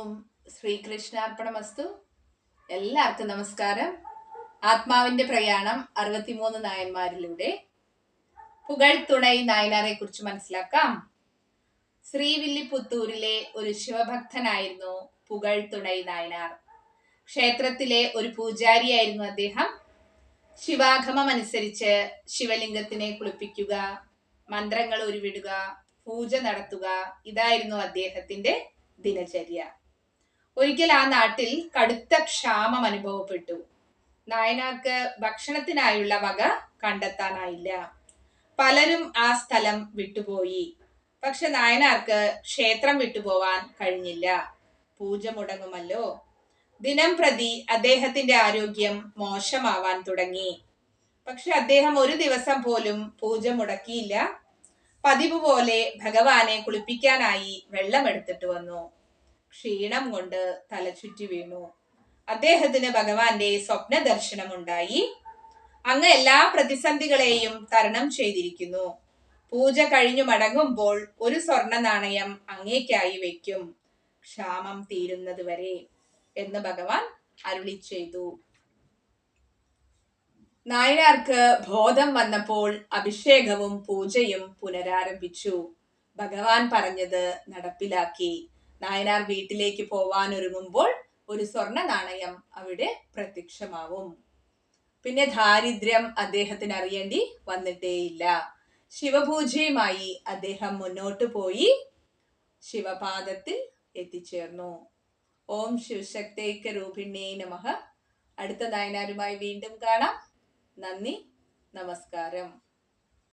ഓം ശ്രീകൃഷ്ണാർപ്പണമസ്തു. എല്ലാവർക്കും നമസ്കാരം. ആത്മാവിന്റെ പ്രയാണം അറുപത്തിമൂന്ന് നായന്മാരിലൂടെ. പുകഴ്ത്തുണൈ നായനാരെ കുറിച്ച് മനസ്സിലാക്കാം. ശ്രീവില്ലിപുത്തൂരിലെ ഒരു ശിവഭക്തനായിരുന്നു പുകഴ്ത്തുണൈ നായനാർ. ക്ഷേത്രത്തിലെ ഒരു പൂജാരിയായിരുന്നു അദ്ദേഹം. ശിവാഗമം അനുസരിച്ച് ശിവലിംഗത്തിനെ കുളിപ്പിക്കുക മന്ത്രങ്ങൾ ഉരുവിടുക പൂജ നടത്തുക ഇതായിരുന്നു അദ്ദേഹത്തിന്റെ ദിനചര്യ. ഒരിക്കൽ ആ നാട്ടിൽ കടുത്ത ക്ഷാമം അനുഭവപ്പെട്ടു. നായനാർക്ക് ഭക്ഷണത്തിനായുള്ള വക കണ്ടെത്താനായില്ല. പലരും ആ സ്ഥലം വിട്ടുപോയി. പക്ഷെ നായനാർക്ക് ക്ഷേത്രം വിട്ടുപോവാൻ കഴിഞ്ഞില്ല. പൂജ മുടങ്ങുമല്ലോ. ദിനം പ്രതി അദ്ദേഹത്തിന്റെ ആരോഗ്യം മോശമാവാൻ തുടങ്ങി. പക്ഷെ അദ്ദേഹം ഒരു ദിവസം പോലും പൂജ മുടക്കിയില്ല. പതിവ് പോലെ ഭഗവാനെ കുളിപ്പിക്കാനായി വെള്ളമെടുത്തിട്ട് വന്നു. ക്ഷീണം കൊണ്ട് തലചുറ്റി വീണു. അദ്ദേഹത്തിന് ഭഗവാന്റെ സ്വപ്ന ദർശനമുണ്ടായി അങ്ങ് എല്ലാ പ്രതിസന്ധികളെയും തരണം ചെയ്തിരിക്കുന്നു. പൂജ കഴിഞ്ഞു മടങ്ങുമ്പോൾ ഒരു സ്വർണ നാണയം അങ്ങേക്കായി വെക്കും ക്ഷാമം തീരുന്നത് വരെ എന്ന് ഭഗവാൻ അരുളി ചെയ്തു. നായനാർക്ക് ബോധം വന്നപ്പോൾ അഭിഷേകവും പൂജയും പുനരാരംഭിച്ചു. ഭഗവാൻ പറഞ്ഞത് നടപ്പിലാക്കി. നായനാർ വീട്ടിലേക്ക് പോവാൻ ഒരുങ്ങുമ്പോൾ ഒരു സ്വർണ നാണയം അവിടെ പ്രത്യക്ഷമാവും. പിന്നെ ദാരിദ്ര്യം അദ്ദേഹത്തിന് അറിയേണ്ടി വന്നിട്ടേയില്ല. ശിവപൂജയുമായി അദ്ദേഹം മുന്നോട്ട് പോയി ശിവപാദത്തിൽ എത്തിച്ചേർന്നു. ഓം ശിവശക്തേക്ക രൂപിണേ നമഃ. അടുത്ത നായനാരുമായി വീണ്ടും കാണാം. നന്ദി നമസ്കാരം.